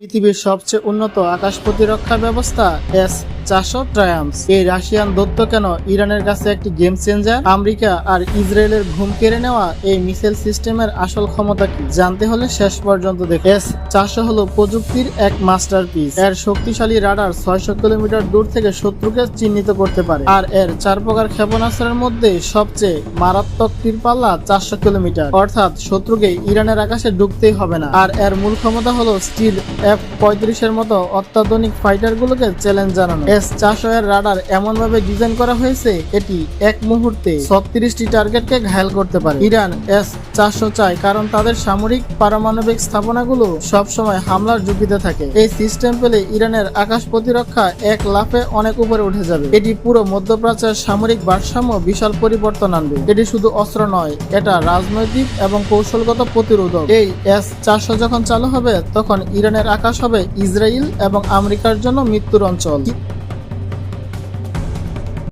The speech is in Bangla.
পৃথিবীর সবচেয়ে উন্নত আকাশ প্রতিরক্ষা ব্যবস্থা এস চারশো ট্রায়ামস এই রাশিয়ান দত্ত কেন ইরানের কাছে একটি গেম চেঞ্জার আমেরিকা আর ইসরায়েলের ঘুম কেড়ে নেওয়া এই মিসাইল সিস্টেমের আসল ক্ষমতা কি? জানতে হলে শেষ পর্যন্ত দেখে এস, চারশো হলো প্রযুক্তির এক মাস্টারপিস এর শক্তিশালী রাডার ছয়শো কিলোমিটার দূর থেকে শত্রুকে চিহ্নিত করতে পারে। আর এর চার প্রকার ক্ষেপণাস্ত্রের মধ্যে সবচেয়ে মারাত্মক তীর পাল্লা চারশো কিলোমিটার। অর্থাৎ শত্রুকে ইরানের আকাশে ঢুকতেই হবে না। আর এর মূল ক্ষমতা হলো স্টিল এফ পঁয়ত্রিশের মতো অত্যাধুনিক ফাইটার গুলোকে চ্যালেঞ্জ জানানো। এস চারশো এর রাডার এমন ভাবে ডিজাইন করা হয়েছে, এটি এক মুহূর্তে ছত্রিশটি টার্গেটকে ঘায়াল করতে পারে। ইরান এস চারশো চায় কারণ তাদের সামরিক পারমাণবিক স্থাপনাগুলো সবসময় হামলার ঝুঁকিতে থাকে। এই সিস্টেম পেলে ইরানের আকাশ প্রতিরক্ষা এক লাফে অনেক উপরে উঠে যাবে। এটি পুরো মধ্যপ্রাচ্যের সামরিক ভারসাম্য বিশাল পরিবর্তন আনবে। এটি শুধু অস্ত্র নয়, এটা রাজনৈতিক এবং কৌশলগত প্রতিরোধক। এই এস চারশো যখন চালু হবে, তখন ইরানের আকাশ হবে ইসরায়েল এবং আমেরিকার জন্য মৃত্যুর অঞ্চল।